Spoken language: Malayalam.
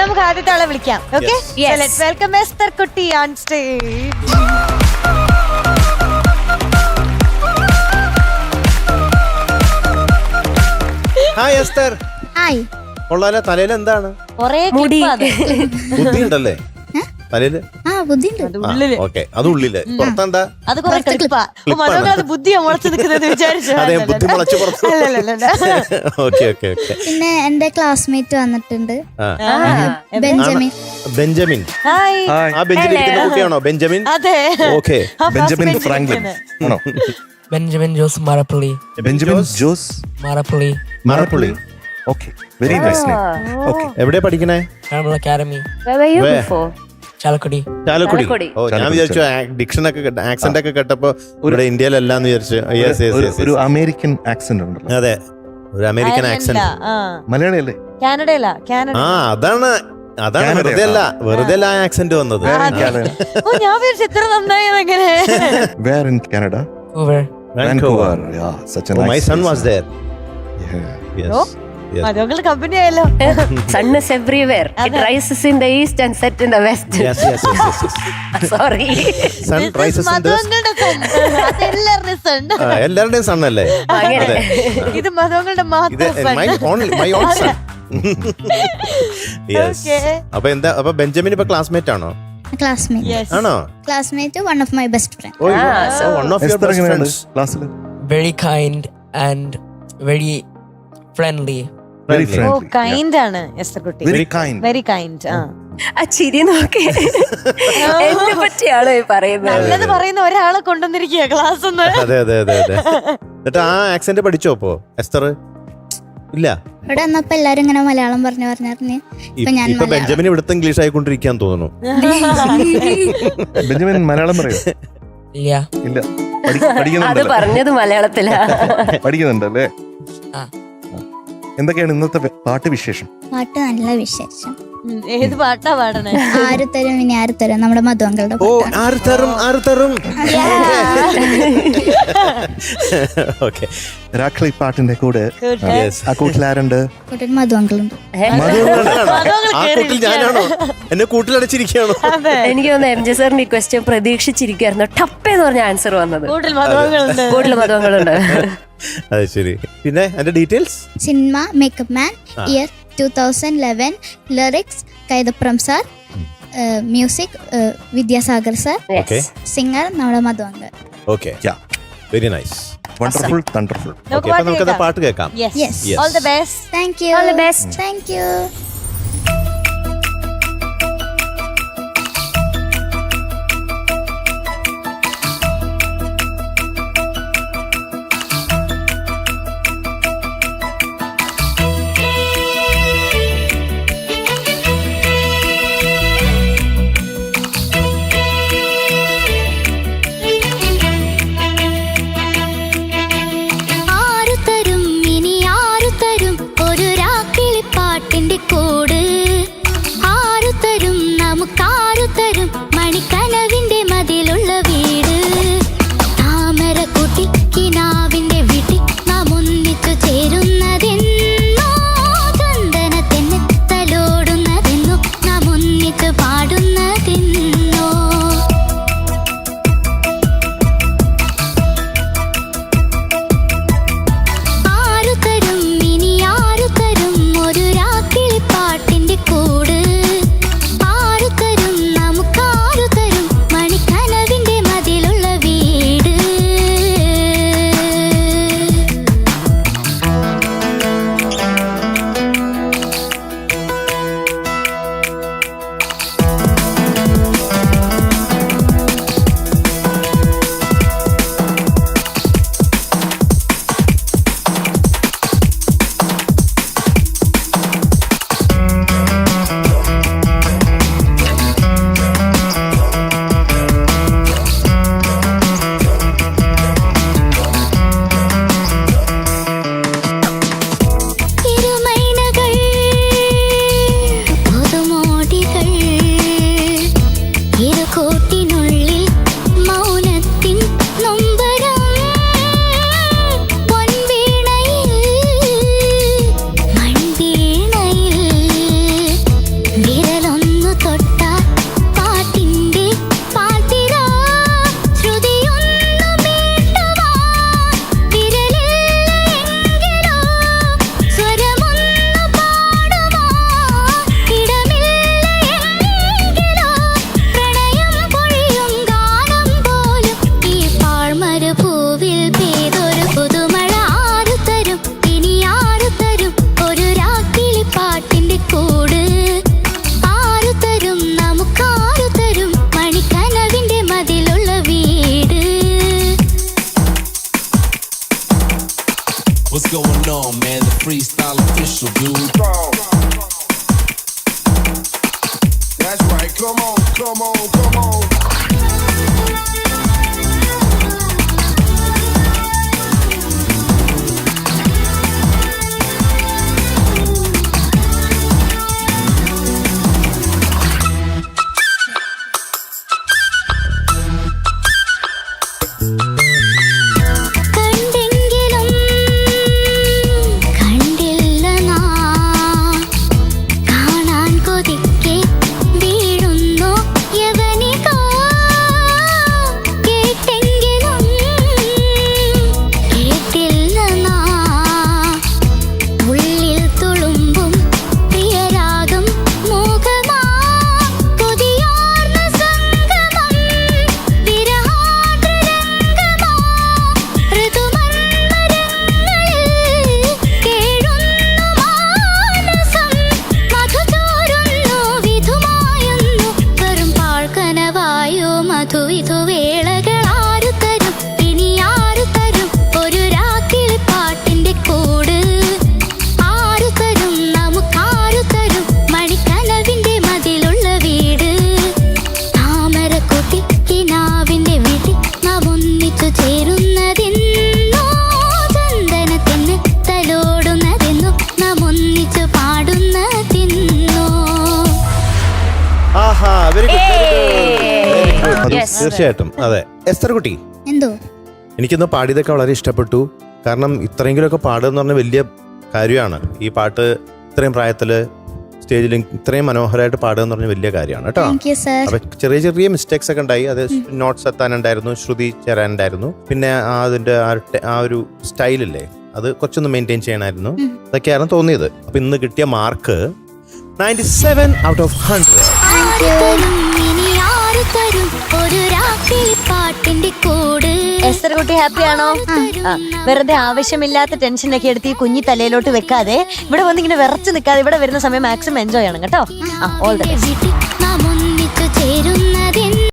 നമുക്ക് ആദ്യത്തെ ആളെ വിളിക്കാം. ഓക്കെ. വെൽക്കം എസ്തർ കുട്ടി on stage hi Esther hi കൊള്ളാല തലയിൽ എന്താണ്? കുറേ മുടി. ബുദ്ധി ഉണ്ടല്ലേ ആ ബുദ്ധിയുണ്ട്. ഓക്കെ. അത് ഉള്ളിൽ. പുറത്തെന്താ? അത് കൊറേ ക്ലിപ്പാ. മനോഹർ അത് ബുദ്ധിയാ മുളച്ചു നിൽക്കുന്നത് വിചാരിച്ചു അതെ ബുദ്ധി മുളച്ചു പുറത്ത് ഓക്കെ ഓക്കെ ഓക്കെ. പിന്നെ എന്റെ ക്ലാസ്മേറ്റ് വന്നിട്ടുണ്ട്. ആ. ബെഞ്ചമിൻ. ബെഞ്ചമിൻ. ഹായ്. ആ ബെഞ്ചിൽ ഇരിക്കുന്ന കുട്ടിയാണോ? ബെഞ്ചമിൻ? അതെ. ഓക്കെ. Benjamin Franklin. ആണോ? Benjamin Jose Marappally. Benjamin Jose? Marappally. Marappully. Okay. Very nice okay. എവിടെയാ പഠിക്കണേ? അക്കാദമി. ചാലക്കുടി. ചാലക്കുടി. ഓ ഞാൻ വിചാരിച്ചു ഡിക്ഷൻ ഒക്കെ ആക്സെന്റ് ഒക്കെ കേട്ടപ്പോ ഇവിടെ ഇന്ത്യയിലല്ലാന്ന് വിചാരിച്ചു. ഒരു- ഒരു അമേരിക്കൻ ആക്സെന്റ് ഉണ്ടല്ലോ. അതെ. ഒരു അമേരിക്കൻ ആക്സെന്റ് മലയാളിയല്ലേ? കാനഡയിലാ കാനഡ. ആ അതാണ്. അതാണ് വെറുതെ അല്ല വെറുതെ അല്ല ആക്സെന്റ് വന്നത്. ഞാൻ വിചാരിച്ചു ഇത്ര നന്നായി എങ്ങനെ where in Canada Vancouver. Vancouver yeah such a my son was there oh. അതുങ്ങൾ കമ്പനി ആയല്ലോ. Sun is everywhere. It rises in the east and set in the west. Sorry. Sun rises in the മധുവങ്ങളുടെ son. അത് എല്ലാവരുടെയും സണ്ണല്ലേ എല്ലാവരുടെയും സൺ അല്ലേ? അങ്ങനെ. അതെ. ഇത് മധുവങ്ങളുടെ ഇത് മാത്രം my only my own son yes Okay. അപ്പൊ എന്താ അപ്പൊ ബെഞ്ചമിൻ ഇപ്പൊ ക്ലാസ്മേറ്റ് ആണോ? ക്ലാസ്മേറ്റ് ആണോ? Classmate one of my best friend oh one of your Esther best എങ്ങനെയാണ് ഫ്രണ്ട്സ് ക്ലാസ്സിൽ Very kind and very friendly. Kind ആണ് എസ്തർ കുട്ടി. വെരി കൈൻഡ് ആ. ആ ചിരി നോക്കി. എന്നെ പറ്റിയാണോ പറയുന്നത്. നല്ലത് പറയുന്ന ഒരാളെ കൊണ്ടുവന്നിരിക്കുക ക്ലാസ് ഒന്ന്. അതെ അതെ അതെ അതെ. എന്നിട്ട് ആ ആക്സെന്റ് പഠിച്ചോ അപ്പോ എസ്തർ? ഇല്ല. ഇവിടെ വന്നപ്പോ എല്ലാരും ഇങ്ങനെ മലയാളം പറഞ്ഞു പറഞ്ഞു പറഞ്ഞ് ഇ- ഇപ്പൊ ബെഞ്ചമിൻ ഇവിടുത്തെ ഇംഗ്ലീഷ് ആയിക്കൊണ്ടിരിക്കാൻ തോന്നുന്നു. ബെഞ്ചമിൻ മലയാളം പറയോ. ഇല്ല. ഇല്ല. അത് പറഞ്ഞത് മലയാളത്തിലാ. പഠിക്കുന്നുണ്ടല്ലേ? ആ. എന്തൊക്കെയാണ് ഇന്നത്തെ പാട്ട് വിശേഷം? പാട്ട് നല്ല വിശേഷം. ഏത് പാട്ടാ പാടണേ? ആര് തരും ഇനി ആര് തരും നമ്മുടെ മധുവങ്കളുടെ ഓ ആര് തരും ആര് തരും ഓക്കെ രാഖ്ലി പാട്ടിന്റെ കൂടെ യെസ് ആ കൂട്ടിലാരുണ്ട് കൂട്ടിൽ മധുവങ്കളുണ്ട്. ആ കൂട്ടിൽ ഞാനാണോ? എന്നെ കൂട്ടിലടച്ചിരിക്കുകയാണോ? എനിക്ക് തോന്നുന്നു എം ജെ സാറിന്റെ ഈ ക്വസ്റ്റ്യൻ പ്രതീക്ഷിച്ചിരിക്കുകയായിരുന്നു ടപ്പേന്ന് പറഞ്ഞ ആൻസർ വന്നത്. കൂടുതൽ മധുവങ്ങളുണ്ട് മതങ്ങളുണ്ട് അത് ശരി പിന്നെ അതിന്റെ details cinema makeup man year two thousand eleven lyrics Kaithapram sir music Vidyasagar sir Okay. Singer നമ്മുടെ മധുവങ്കൾ okay very nice wonderful thunderful നമുക്ക് ഓക്കെ അപ്പൊ പാട്ട് നമുക്കത് കേൾക്കാം. പാട്ട് കേൾക്കാം Yes. Yes. Yes. All the best. Thank you All the best. Thank you going on, man? The freestyle official, dude. പാഴ്ക്കനവായോ ആരു തരും? ഇനി ആരു തരും? ഒരു രാക്കിളി പാട്ടിന്റെ കൂട്. ആരു തരും? നമുക്കാരു തരും? മണിക്കനവിന്റെ മതിലുള്ള വീട്. താമരക്കുട്ടി കിനാവിന്റെ Yes. തീർച്ചയായിട്ടും. അതെ. എസ്തർ കുട്ടി. എന്തോ? എനിക്കിന്ന് പാടിയതൊക്കെ വളരെ ഇഷ്ടപ്പെട്ടു. കാരണം ഇത്രയെങ്കിലുമൊക്കെ പാടുക എന്ന് പറഞ്ഞ വലിയ കാര്യമാണ്. ഈ പാട്ട് ഇത്രയും പ്രായത്തിൽ സ്റ്റേജിൽ ഇത്രയും മനോഹരമായിട്ട് പാടുക എന്ന് പറഞ്ഞ വലിയ കാര്യമാണ്. കേട്ടോ? താങ്ക് യു സർ അപ്പൊ ചെറിയ ചെറിയ മിസ്റ്റേക്സ് ഒക്കെ ഉണ്ടായി. അത് നോട്ട്സ് എത്താനുണ്ടായിരുന്നു ശ്രുതി ചേരാനുണ്ടായിരുന്നു പിന്നെ ആ അതിന്റെ ആ ഒരു ടെ- ആ ഒരു സ്റ്റൈലില്ലേ അത് കുറച്ചൊന്ന് മെയിന്റെയിൻ ചെയ്യണമായിരുന്നു. അതൊക്കെയാണ് തോന്നിയത്. അപ്പൊ ഇന്ന് കിട്ടിയ mark ninety seven out of hundred ഒരു രാത്രി പാട്ടിന്റെ കൂട്. എസ്തർ കുട്ടി ഹാപ്പി ആണോ? ആ, വെറുതെ ആവശ്യമില്ലാത്ത ടെൻഷൻ ഒക്കെ എടുത്ത് ഈ കുഞ്ഞി തലയിലോട്ട് വെക്കാതെ ഇവിടെ വന്ന് ഇങ്ങനെ വിറച്ച് നിൽക്കാതെ ഇവിടെ വരുന്ന സമയം മാക്സിമം എൻജോയ് ആണ് കേട്ടോ? ആ ഓൾ ദ വീട്ടിൽ നാം ഒന്നിച്ചു